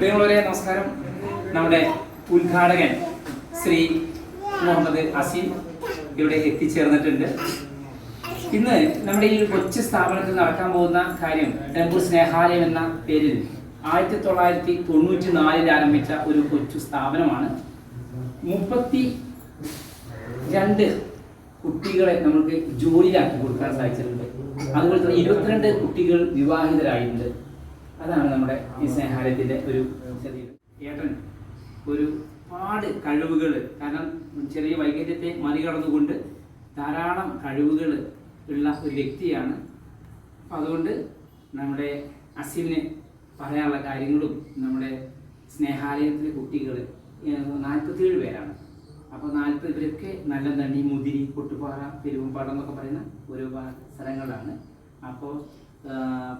പ്രിയമുള്ളവരെ നമസ്കാരം. നമ്മുടെ ഉദ്ഘാടകൻ ശ്രീ മുഹമ്മദ് അസീം ഇവിടെ എത്തിച്ചേർന്നിട്ടുണ്ട്. ഇന്ന് നമ്മുടെ ഈ കൊച്ചു സ്ഥാപനത്തിൽ നടക്കാൻ പോകുന്ന കാര്യം ടെമ്പൂർ സ്നേഹാലയം എന്ന പേരിൽ ആയിരത്തി തൊള്ളായിരത്തി തൊണ്ണൂറ്റി നാലിൽ ആരംഭിച്ച ഒരു കൊച്ചു സ്ഥാപനമാണ്. മുപ്പത്തി രണ്ട് കുട്ടികളെ നമുക്ക് ജോലിയിലാക്കി കൊടുക്കാൻ സാധിച്ചിട്ടുണ്ട്. അതുപോലെ തന്നെ ഇരുപത്തിരണ്ട് കുട്ടികൾ വിവാഹിതരായിട്ടുണ്ട്. അതാണ് നമ്മുടെ ഈ സ്നേഹാലയത്തിന്റെ ഒരു ചെറിയ ഏട്ടൻ. ഒരുപാട് കഴിവുകൾ കാരണം ചെറിയ വൈകല്യത്തെ മറികടന്നുകൊണ്ട് ധാരാളം കഴിവുകൾ ഉള്ള ഒരു വ്യക്തിയാണ്. അപ്പം അതുകൊണ്ട് നമ്മുടെ അസീമിന് പറയാനുള്ള കാര്യങ്ങളും നമ്മുടെ സ്നേഹാലയത്തിലെ കുട്ടികൾ നാൽപ്പത്തിയേഴ് പേരാണ്. അപ്പോൾ നാൽപ്പത് പേരൊക്കെ നല്ല തണ്ണി മുതിരി കൊട്ടുപാറ പെരുവമ്പാടം എന്നൊക്കെ പറയുന്ന ഒരുപാട് സ്ഥലങ്ങളാണ്. അപ്പോൾ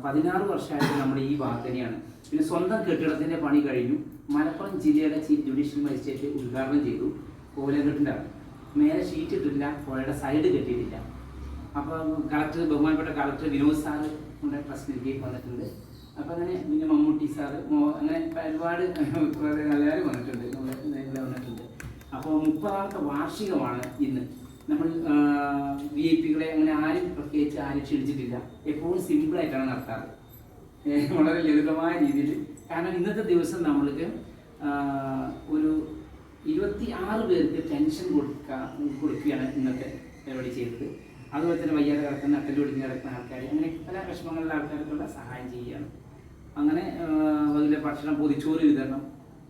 പതിനാറ് വർഷമായിട്ട് നമ്മുടെ ഈ വാർത്തനെയാണ് പിന്നെ സ്വന്തം കെട്ടിടത്തിന്റെ പണി കഴിഞ്ഞു. മലപ്പുറം ജില്ലയുടെ ചീഫ് ജുഡീഷ്യൽ മജിസ്ട്രേറ്റ് ഉദ്ഘാടനം ചെയ്തു. കോലംകെട്ടിന്റെ മേലെ ഷീറ്റ് ഇട്ടില്ല പുഴയുടെ സൈഡ് കെട്ടിയിട്ടില്ല. അപ്പോൾ കളക്ടർ ബഹുമാനപ്പെട്ട കളക്ടർ വിനോദ് സാറ് നമ്മുടെ ട്രസ്റ്റിലേക്ക് വന്നിട്ടുണ്ട്. അപ്പോൾ അങ്ങനെ പിന്നെ മമ്മൂട്ടി സാറ് അങ്ങനെ ഒരുപാട് എല്ലാവരും വന്നിട്ടുണ്ട്. നമ്മുടെ വന്നിട്ടുണ്ട്. അപ്പോൾ മുപ്പതാമത്തെ വാർഷികമാണ് ഇന്ന്. നമ്മൾ വി ഐ പികളെ അങ്ങനെ ആരും പ്രത്യേകിച്ച് ആരും ക്ഷണിച്ചിട്ടില്ല. എപ്പോഴും സിമ്പിളായിട്ടാണ് നടത്താറ്. വളരെ ലളിതമായ രീതിയിൽ. കാരണം ഇന്നത്തെ ദിവസം നമ്മൾക്ക് ഒരു ഇരുപത്തി ആറ് പേർക്ക് പെൻഷൻ കൊടുക്കുക കൊടുക്കുകയാണ് ഇന്നത്തെ പരിപാടി ചെയ്തത്. അതുപോലെ തന്നെ വയ്യാതെ കിടക്കുന്ന അട്ടൽ ഒടിഞ്ഞ് കിടക്കുന്ന ആൾക്കാർ അങ്ങനെ പല വിഷമങ്ങളിലെ ആൾക്കാർക്കുള്ള സഹായം ചെയ്യുകയാണ്. അങ്ങനെ അതിലെ ഭക്ഷണം പൊതിച്ചോറ് വിതരണം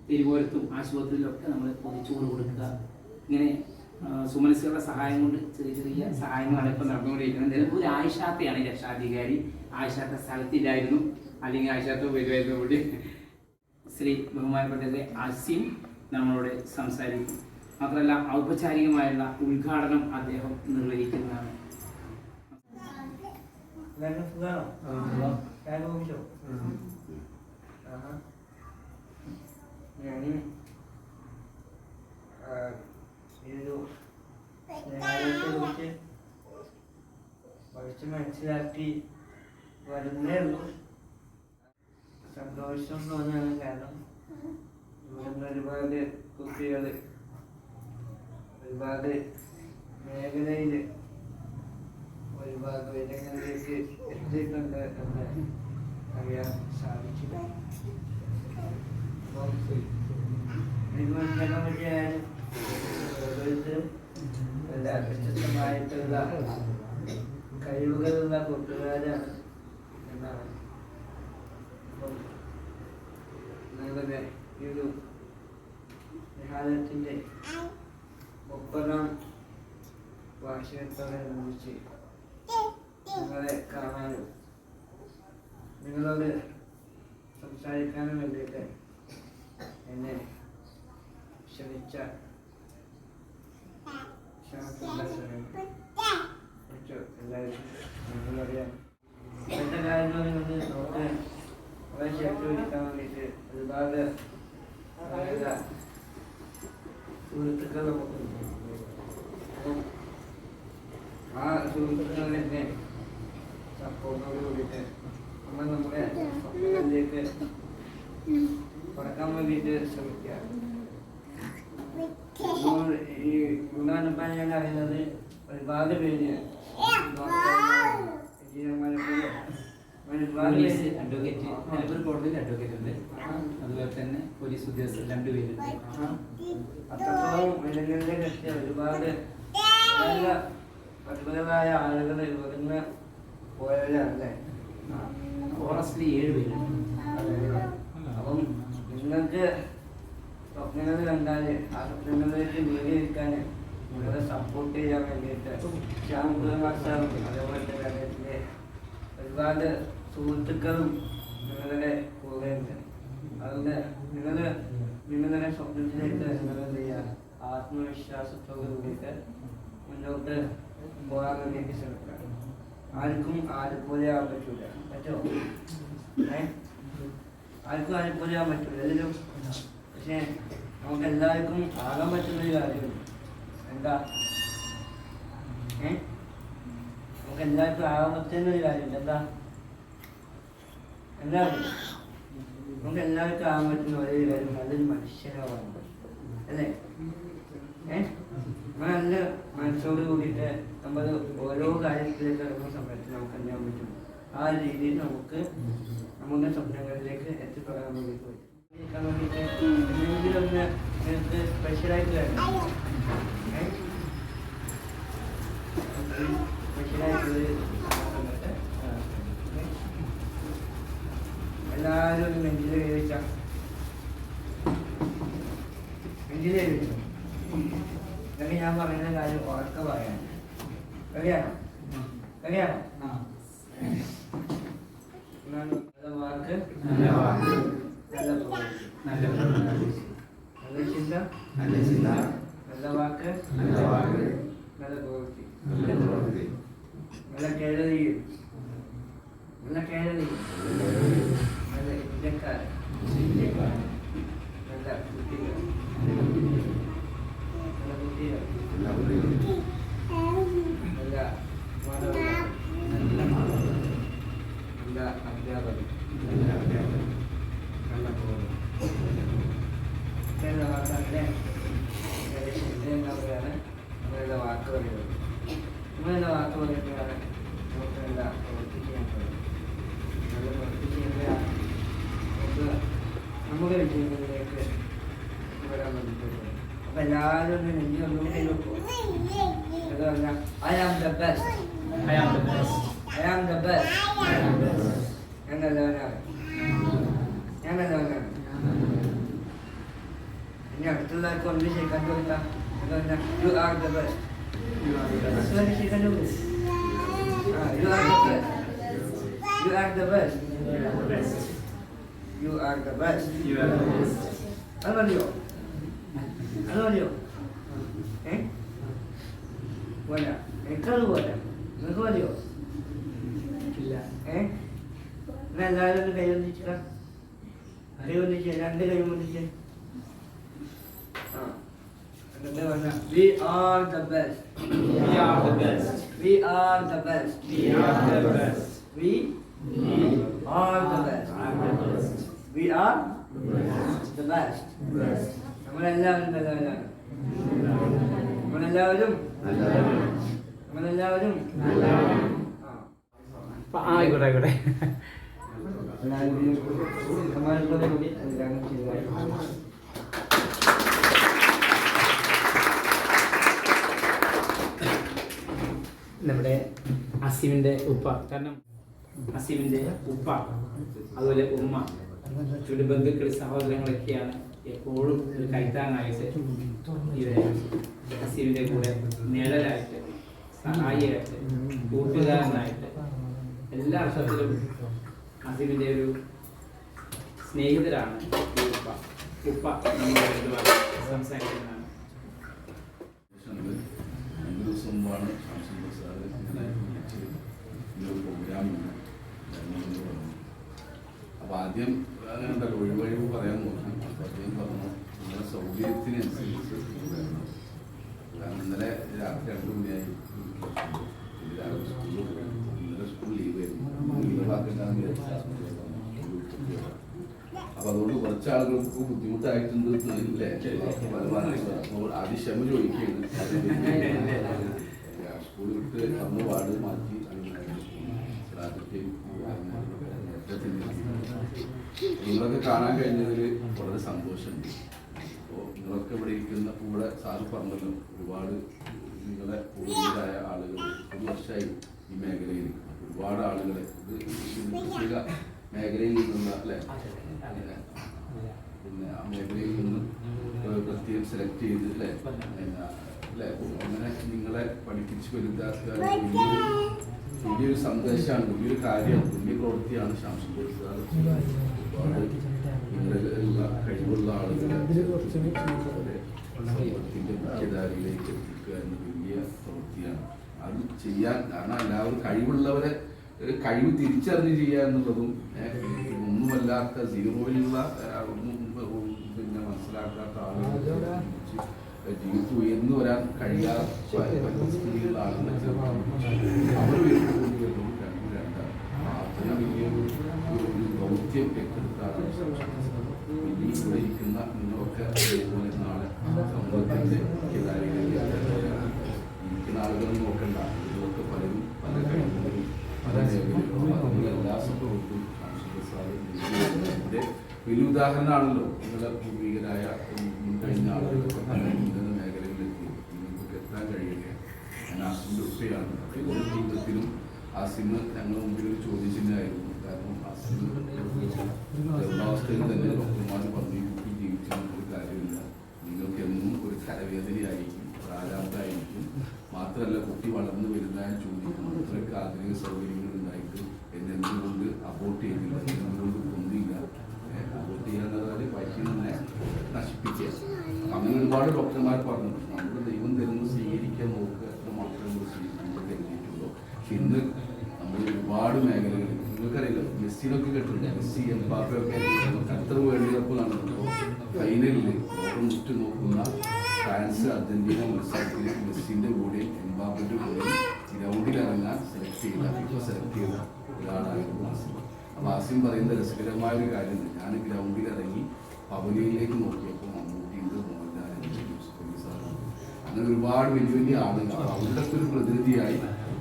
തിരുവോരത്തും ആശുപത്രിയിലൊക്കെ നമ്മൾ പൊതിച്ചോറ് കൊടുക്കുക. ഇങ്ങനെ സുമനസ്സുകളുടെ സഹായം കൊണ്ട് ചെറിയ ചെറിയ സഹായങ്ങളാണ് ഇപ്പം നടന്നുകൊണ്ടിരിക്കുന്നത്. നിലമ്പൂർ ആയിഷാത്തയാണ് രക്ഷാധികാരി. ആയിഷാത്ത സ്ഥലത്തില്ലായിരുന്നു. അല്ലെങ്കിൽ ആയിഷാത്ത വരുമായിരുന്നു കൂടി ശ്രീ ബഹുമാനപ്പെട്ടത് അസിം നമ്മളോട് സംസാരിക്കും. മാത്രമല്ല ഔപചാരികമായുള്ള ഉദ്ഘാടനം അദ്ദേഹം നിർവഹിക്കുന്നതാണ്. എല്ലാവർക്കും ഒരു സ്നേഹാലയത്തെക്കുറിച്ച് കുറച്ച് മനസ്സിലാക്കി വരുന്നേ ഉള്ളൂ. സന്തോഷം തോന്നാണ് കാരണം ഇവിടുന്ന് ഒരുപാട് കുട്ടികൾ ഒരുപാട് മേഖലയിൽ ഒരുപാട് ഉയരങ്ങളിലേക്ക് എത്തിയിട്ടുണ്ട് എന്ന് അറിയാൻ സാധിച്ചു അപ്പം നിങ്ങളെ പറ്റിയായാലും ഓരോരുത്തരും എല്ലാ വ്യത്യസ്തമായിട്ടുള്ള കഴിവുകളുള്ള കൂട്ടുകാരാണ് എന്നാണ്. നിങ്ങളുടെ ഈ ഒരു വിഹാരത്തിന്റെ മുപ്പതാം വാർഷികത്തോടനുബന്ധിച്ച് നിങ്ങളെ കാണാനും നിങ്ങളോട് സംസാരിക്കാനും വേണ്ടിയിട്ട് എന്നെ ക്ഷണിച്ച ഇന്നത്തെ കാര്യങ്ങളിൽ നിന്ന് നമുക്ക് വളരെ ചേർത്ത് പിടിക്കാൻ വേണ്ടിയിട്ട് ഒരുപാട് സുഹൃത്തുക്കൾ നമുക്കുണ്ട് ആ സുഹൃത്തുക്കൾ തന്നെ സപ്പോർട്ടോട് കൂടിയിട്ട് നമ്മൾ നമ്മുടെ സ്വപ്നങ്ങളിലേക്ക് കടക്കാൻ വേണ്ടിയിട്ട് ശ്രമിക്കുക ഈ ഞാൻ അറിയുന്നത് ഒരുപാട് പേര് പോലീസ് അഡ്വക്കേറ്റ് നിലമ്പൂർ കോടതിയിൽ അഡ്വക്കേറ്റ് ഉണ്ട്. അതുപോലെ തന്നെ പോലീസ് ഉദ്യോഗസ്ഥർ രണ്ടുപേരുണ്ട് അത്രത്തോളം എത്തിയ ഒരുപാട് നല്ല പ്രതിഫലമായ ആളുകൾ ഇവിടുന്ന് പോയവരാണല്ലേ? ഫോറസ്റ്റിൽ ഏഴ് പേരുണ്ട്. അപ്പം നിങ്ങൾക്ക് സ്വപ്നങ്ങൾ കണ്ടാൽ ആ സ്വപ്നങ്ങളിലേക്ക് വീടിയിരിക്കാൻ നിങ്ങളെ സപ്പോർട്ട് ചെയ്യാൻ വേണ്ടിയിട്ട് ശ്യാം കുമാർ സാറും അതേപോലെ തന്നെ അദ്ദേഹത്തിന്റെ ഒരുപാട് സുഹൃത്തുക്കളും നിങ്ങളുടെ കൂടെയുണ്ട്. അതുകൊണ്ട് നിങ്ങൾ നിങ്ങളുടെ സ്വപ്നത്തിലേക്ക് നിങ്ങൾ എന്ത് ചെയ്യുക ആത്മവിശ്വാസത്തോട് കൂടിയിട്ട് മുന്നോട്ട് പോകാൻ വേണ്ടിയിട്ട് ശ്രമിക്കുക ആർക്കും ആരെപ്പോലെ ആവാൻ പറ്റൂല. പറ്റുമോ ഏ? ആർക്കും ആരെപ്പോലെ ആവാൻ പറ്റൂല ഇതിലും പക്ഷേ നമുക്ക് എല്ലാവർക്കും ആകാൻ പറ്റുന്ന ഒരു കാര്യമുണ്ട് എന്താ? ഏ? നമുക്ക് എല്ലാവർക്കും ആകാൻ പറ്റുന്ന ഒരു കാര്യമുണ്ട് എന്താ? എന്താ? നമുക്ക് എല്ലാവർക്കും ആകാൻ പറ്റുന്ന ഒരേ കാര്യം. നല്ലൊരു മനുഷ്യരാവാണ് അല്ലേ? ഏഹ് നല്ല മനസ്സോട് കൂടിയിട്ട് നമ്മൾ ഓരോ കാര്യത്തിലേക്ക് ഇറങ്ങുന്ന സമയത്ത് നമുക്ക് എന്താ പറ്റും? ആ രീതിയിൽ നമുക്ക് നമ്മുടെ സ്വപ്നങ്ങളിലേക്ക് എത്തിപ്പെടാൻ വേണ്ടിയിട്ട് വേണ്ടിയിട്ട് എന്തെങ്കിലും ഒന്ന് നിങ്ങൾക്ക് സ്പെഷ്യലായിട്ട് വേണം ഏഹ് സ്പെഷ്യലായിട്ടുള്ള സമയത്ത് എല്ലാവരും ഒന്ന് നെഞ്ചിൽ കൈവച്ച നെഞ്ചിൽ എന്നിട്ട് ഞാൻ പറയുന്ന കാര്യം ഉറക്കെ പറയാൻ കഴിയാണോ കഴിയാണോ എന്നാണ് നല്ല പ്രവൃത്തി നല്ല പ്രവൃത്തി, നല്ല ചിന്ത നല്ല ചിന്ത നല്ല വാക്ക് നല്ല വാക്ക് നല്ല പ്രവൃത്തി നല്ല പ്രവൃത്തി നല്ല Keraleeyam I am the best. I am the best. I am the best. I am the best. And the learner. And the learner. Ini itulah kondisi kandung kita. You are the best. You are the best. Kondisi kandung. You are the best. You are the best. You are the best. You are the best. You are the best. Apa dia? Hello ನೀವು ಹೋದ ಎಂಟಲ್ಲಿ ಹೋದ ನಗೋ ನೀವು ಇಲ್ಲ ಏ ನಾನು ನಾಳೆ ಕೈ ಹೊಂದಿದ್ದೀರ ಕೈ ಹೊಂದಿದ್ದೆ ನನ್ನ ಕೈ ಹೊಂದಿದ್ದೆ ಹಾಂ We are the best. We are the best. We are the best. We are the best. We, we are the best. We are the best. We are the best. നമ്മളെല്ലാവരും നല്ലവരാണ്. നമ്മളെല്ലാവരും നമ്മളെല്ലാവരും ആയിക്കോട്ടെ നമ്മുടെ അസീമിന്റെ ഉപ്പ. കാരണം അസീമിന്റെ ഉപ്പ അതുപോലെ ഉമ്മ ചുടുബന്ധുക്കൾ സഹോദരങ്ങളൊക്കെയാണ് എപ്പോഴും ഒരു കൈത്താങ്ങായിട്ട് ഇവരെ കൂടെ നിഴലായിട്ട് സഹായിയായിട്ട് കൂട്ടുകാരനായിട്ട് എല്ലാ അർത്ഥത്തിലും അസീമിന്റെ ഒരു സ്നേഹിതരാണ് ഉപ്പ. ഉപ്പ സംസാരിക്കുന്നതാണ്. അപ്പോൾ ആദ്യം അങ്ങനെ ഉണ്ടല്ലോ ഒഴിവഴിവ് പറയാൻ നോക്കി അപ്പോൾ അദ്ദേഹം പറഞ്ഞു നിങ്ങളുടെ സൗകര്യത്തിനനുസരിച്ച് വരണം കാരണം ഇന്നലെ രാത്രി രണ്ട് മണിയായി ഇന്ന് രാവിലെ സ്കൂളിൽ പോയി ഇന്നലെ സ്കൂൾ ലീവ് ലീവാക്കിയിട്ടാണ് അപ്പൊ അതുകൊണ്ട് കുറച്ച് ആളുകൾക്ക് ബുദ്ധിമുട്ടായിട്ടുണ്ട് അല്ലേ അപ്പോൾ ആദ്യം ക്ഷമ ചോദിക്കുകയാണ്. സ്കൂൾ വിട്ട് വന്ന് വാർഡ് മാറ്റി നിങ്ങളൊക്കെ കാണാൻ കഴിഞ്ഞതിൽ വളരെ സന്തോഷമുണ്ട്. അപ്പോൾ നിങ്ങളൊക്കെ ഇവിടെ ഇരിക്കുന്ന കൂടെ സാറ് പറഞ്ഞല്ലോ ഒരുപാട് നിങ്ങളെ കൂടുതലായ ആളുകൾ ഒരു വർഷമായി ഈ മേഖലയിൽ ഒരുപാട് ആളുകളെ ഇത് പ്രത്യേക മേഖലയിൽ നിന്നുള്ള അല്ലേ? പിന്നെ ആ മേഖലയിൽ നിന്ന് പ്രത്യേകം സെലക്ട് ചെയ്ത് അല്ലേ? അല്ലെ? അങ്ങനെ നിങ്ങളെ പഠിപ്പിച്ച് വലുതാക്കുക വലിയൊരു സന്ദേശമാണ് വലിയൊരു കാര്യമാണ് വലിയ പ്രവൃത്തിയാണ് ശാംസം കൊടുക്കുക ഒരുപാട് നിങ്ങളിലുള്ള കഴിവുള്ള ആളുകളെ അവരെ സമൂഹത്തിന്റെ മുഖ്യധാരയിലേക്ക് എത്തിക്കുക എന്ന വലിയ പ്രവൃത്തിയാണ്. അത് ചെയ്യാൻ കാരണം എല്ലാവരും കഴിവുള്ളവരെ കഴിവ് തിരിച്ചറിഞ്ഞ് ചെയ്യുക എന്നുള്ളതും ഒന്നുമല്ലാത്ത സീറോയിലുള്ള പിന്നെ മനസ്സിലാക്കാത്ത ആളുകൾ ജീവിതത്തിൽ ഉയർന്നു വരാൻ കഴിയാത്ത ആളുകളെ അവർ ഒരു ദൗത്യം ഏറ്റെടുത്താണ് നാളെ സമൂഹത്തിന്റെ ആളുകളും നോക്കണ്ട. ഇതിലൊക്കെ പലരും പല കഴിവുകളും പല മേഖലകളും എല്ലാ സപ്പോർട്ടും ഇതിന്റെ വലിയ ഉദാഹരണമാണല്ലോ. ഇന്നലെ പൂർവികരായ കഴിഞ്ഞ ആളുകളൊക്കെ പല ഉന്നത മേഖലകളിലെത്തി നിങ്ങൾക്ക് എത്താൻ കഴിയട്ടെ? ഞാൻ ആസിന്റെ ഉപ്പയാണ് ഏതൊരു ജീവിതത്തിലും ആസിന് ഞങ്ങളുടെ മുമ്പിൽ ഒരു ചോദ്യചിഹ്നമായിരുന്നു. കാരണം ആസിന് ഗർഭാവസ്ഥയിൽ തന്നെ ഡോക്ടർമാർ പറഞ്ഞു. ആധുനിക സൗകര്യങ്ങൾ ഉണ്ടായിട്ടും എന്നെ എന്തുകൊണ്ട് അബോർട്ട് ചെയ്തില്ല എന്തുകൊണ്ട് കൊന്നില്ല അബോർട്ട് ചെയ്യാന്ന് പറഞ്ഞാൽ വൈദ്യുതിനെ നശിപ്പിക്കുക. അങ്ങനെ ഒരുപാട് ഡോക്ടർമാർ പറഞ്ഞു നമ്മുടെ ദൈവം തരുന്നു സ്വീകരിക്കാൻ നോക്കുക എത്ര മാത്രം നമ്മൾ സ്വീകരിക്കാൻ കരുതിയിട്ടുള്ളൂ പക്ഷെ ഇന്ന് നമ്മൾ ഒരുപാട് മേഖലകളിൽ നിങ്ങൾക്കറിയില്ല മെസ്സിനൊക്കെ കേട്ടിട്ടുണ്ട് മെസ്സി എംബാപ്പയൊക്കെ ഖത്തർ വേൾഡ് കപ്പ് നടന്നപ്പോൾ ഫൈനലിൽ ലോകം ഉറ്റു നോക്കുന്ന ഫ്രാൻസ് അർജന്റീന മത്സരത്തിൽ മെസ്സിന്റെ കൂടെ എംബാപ്പയുടെ കൂടെ ഗ്രൗണ്ടിൽ ഇറങ്ങാൻ സെലക്ട് ചെയ്ത സെലക്ട് ചെയ്ത ഒരാളായിരുന്നു ആസിം അപ്പൊ ആസിം പറയുന്ന രസകരമായ ഒരു കാര്യം ഞാൻ ഗ്രൗണ്ടിൽ ഇറങ്ങി നോക്കിയപ്പോൾ മമ്മൂട്ടിയുണ്ട് മോഹൻലാലുണ്ട് യൂസുഫ് അങ്ങനെ ഒരുപാട് വലിയ വലിയ ആളുകൾ അവരുടെ ഒരു പ്രതിനിധിയായി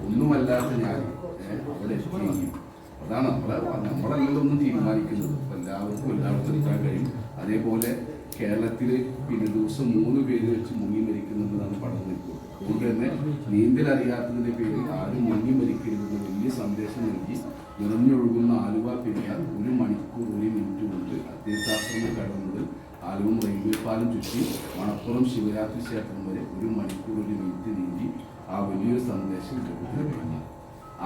ഒന്നുമല്ലാത്ത ഞാൻ അവിടെ എത്തുകയും അതാണ് നമ്മളെ നമ്മളല്ലല്ലോ ഒന്നും തീരുമാനിക്കുന്നത് എല്ലാവർക്കും എല്ലാവർക്കും എത്താൻ കഴിയും. അതേപോലെ കേരളത്തിൽ പിന്നെ ദിവസം മൂന്ന് പേര് വെച്ച് മുങ്ങി മരിക്കുന്നുണ്ടെന്നാണ് പഠനം ഇപ്പോൾ അതുകൊണ്ട് തന്നെ നീന്തൽ അറിയാത്തതിന്റെ പേരിൽ ആരും മുങ്ങി മരിക്കരുതെന്ന് വലിയ സന്ദേശം നൽകി നിറഞ്ഞൊഴുകുന്ന ആലുവ പെരിയാർ ഒരു മണിക്കൂർ ഒരു മിനിറ്റ് കൊണ്ട് അദ്വൈതാശ്രമ കടന്നത് ആലുവ റെയിൽവേ പാലം ചുറ്റി മണപ്പുറം ശിവരാത്രി ക്ഷേത്രം വരെ ഒരു മണിക്കൂർ ഒരു മിനിറ്റ് നീന്തി ആ വലിയൊരു സന്ദേശം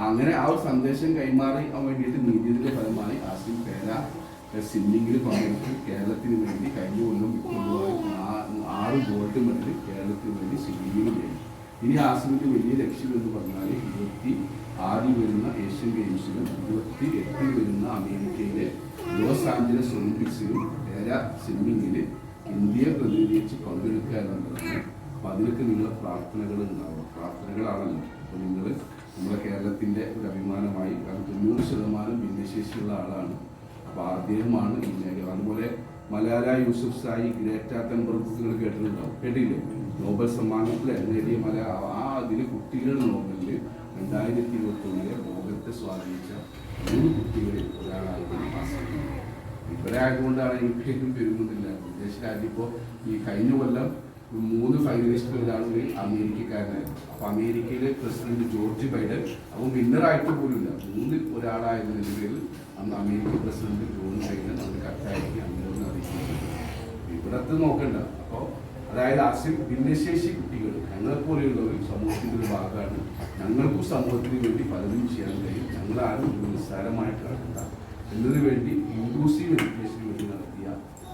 അങ്ങനെ ആ ഒരു സന്ദേശം കൈമാറി വേണ്ടിയിട്ട് നീതിയുടെ ഫലമായി ആസിം പേര സ്വിമ്മിങ്ങിൽ പങ്കെടുത്ത് കേരളത്തിന് വേണ്ടി കഴിഞ്ഞ കൊല്ലം ആറ് ഗോൾഡ് മെഡൽ കേരളത്തിന് വേണ്ടി സ്വിമ്മിങ്ങിൽ നേടി. ഇനി ആസിമിന്റെ വലിയ ലക്ഷ്യം എന്ന് പറഞ്ഞാൽ ഇരുപത്തി ആറിൽ വരുന്ന ഏഷ്യൻ ഗെയിംസിലും ഇരുപത്തി എട്ടിൽ വരുന്ന അമേരിക്കയിലെ ലോസ് ആഞ്ചലസ് ഒളിമ്പിക്സിലും പേര സ്വിമ്മിങ്ങിൽ ഇന്ത്യയെ പ്രതിനിധീകരിച്ച് പങ്കെടുക്കുക എന്നുള്ളതാണ് അപ്പൊ അതിനൊക്കെ നിങ്ങൾ പ്രാർത്ഥനകൾ ഉണ്ടാവും പ്രാർത്ഥനകളാണല്ലോ. അപ്പൊ നിങ്ങൾ നമ്മുടെ കേരളത്തിന്റെ ഒരു അഭിമാനമായി കാരണം തൊണ്ണൂറ് ശതമാനം ഭിന്നശേഷിയുള്ള ആളാണ്. അപ്പൊ അദ്ദേഹമാണ് ഈ മേഖല. അതുപോലെ Malala Yousafzai Greta Thunberg നിങ്ങൾ കേട്ടിട്ടുണ്ടാവും. കേട്ടില്ലേ നോബൽ സമ്മാനത്തിൽ നേടിയ മല ആ അതിൽ കുട്ടികൾ നോബലിൽ രണ്ടായിരത്തി ഇരുപത്തി ഒന്നിലെ ലോകത്തെ സ്വാധീനിച്ച മൂന്ന് കുട്ടികളിൽ ഒരാളായിരുന്നു മാസം ഇവിടെ ആയതുകൊണ്ടാണ് എനിക്കും പെരുമുന്നില്ല വിദേശ രാജ്യം ഇപ്പോൾ ഈ കഴിഞ്ഞ കൊല്ലം മൂന്ന് ഫൈനലിസ്റ്റ് ഒരു അമേരിക്കക്കാരനായിരുന്നു അപ്പൊ അമേരിക്കയിലെ പ്രസിഡന്റ് ജോർജ് ബൈഡൻ അവൻ വിന്നറായിട്ട് പോലുമില്ല. മൂന്നിൽ ഒരാളായതിന്റെ പേരിൽ അന്ന് അമേരിക്ക പ്രസിഡന്റ് ജോർജ് ബൈഡൻ അത് കത്താക്കി അങ്ങനെ അറിയിക്കുന്നത് ഇവിടത്തെ നോക്കണ്ട. അപ്പോൾ അതായത് അസിം ഭിന്നശേഷി കുട്ടികൾ ഞങ്ങളെപ്പോലെയുള്ളവർ സമൂഹത്തിന്റെ ഒരു ഭാഗമാണ്. ഞങ്ങൾക്കും സമൂഹത്തിന് വേണ്ടി പലതും ചെയ്യാൻ കഴിയും. ഞങ്ങളാരും നിസ്സാരമായിട്ട് കാണണ്ട എന്നതിന് വേണ്ടി ഇൻക്ലൂസീവ് എഡ്യൂക്കേഷന് വേണ്ടി നടത്തിയ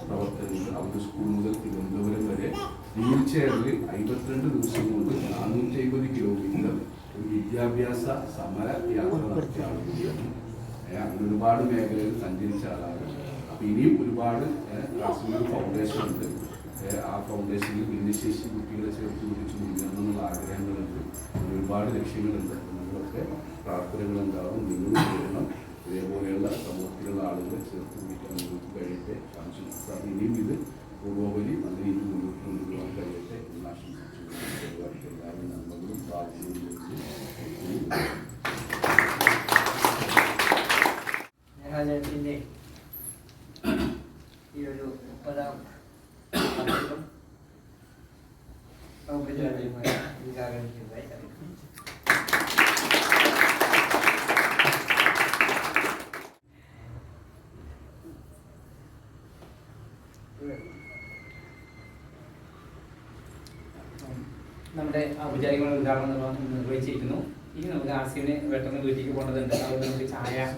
പ്രവർത്തനങ്ങൾ അവരുടെ സ്കൂൾ മുതൽ തിരുവനന്തപുരം വരെ വീൽ അമ്പത്തിരണ്ട് ദിവസം കൊണ്ട് നാനൂറ്റി അമ്പത് കിലോമീറ്റർ ഒരു വിദ്യാഭ്യാസ സമര യാത്ര നടത്തിയ ആൾ കൂടിയാണ് അങ്ങനെ ഒരുപാട് മേഖലയിൽ സഞ്ചരിച്ച ആളാണ്. അപ്പം ഇനിയും ഒരുപാട് ഫൗണ്ടേഷൻ ഉണ്ട്. ആ ഫൗണ്ടേഷനിൽ ഭിന്നശേഷി കുട്ടികളെ ചേർത്ത് പിടിച്ച് മുന്നേറണമെന്നുള്ള ആഗ്രഹങ്ങളുണ്ട്. ഒരുപാട് ലക്ഷ്യങ്ങളുണ്ട്. നിങ്ങളൊക്കെ പ്രാർത്ഥനകൾ ഉണ്ടാവും നിങ്ങൾ ചെയ്യണം ഇതേപോലെയുള്ള സമൂഹത്തിലുള്ള ആളുകളെ ചേർത്ത് പിടിക്കാൻ നിങ്ങൾക്ക് കഴിയട്ടെ. ആശംസിക്കാം. ഇനിയും ഇത് പുരോഗതി അതിന് ഇനി മുന്നോട്ട് കൊണ്ടുപോകാൻ കഴിയട്ടെ എന്ന് ആശംസിച്ചു എല്ലാവരും നന്മകളും പ്രാർത്ഥനയും സ്നേഹാലയത്തിന്റെ ഈ ഒരു മുപ്പതാം വാർഷികം ഔപചാരികമായി ഉദ്ഘാടനം ചെയ്തതായി അറിയിക്കുന്നു നമ്മുടെ ഔപചാരികമായ ഉദ്ഘാടനം നിർവ- നിർവഹിച്ചിരിക്കുന്നു. ഇനി നമുക്ക് ആസിമിന് പെട്ടെന്ന് വീട്ടിലേക്ക് പോകേണ്ടതുണ്ട്. അതുകൊണ്ട് നമുക്ക് ചായ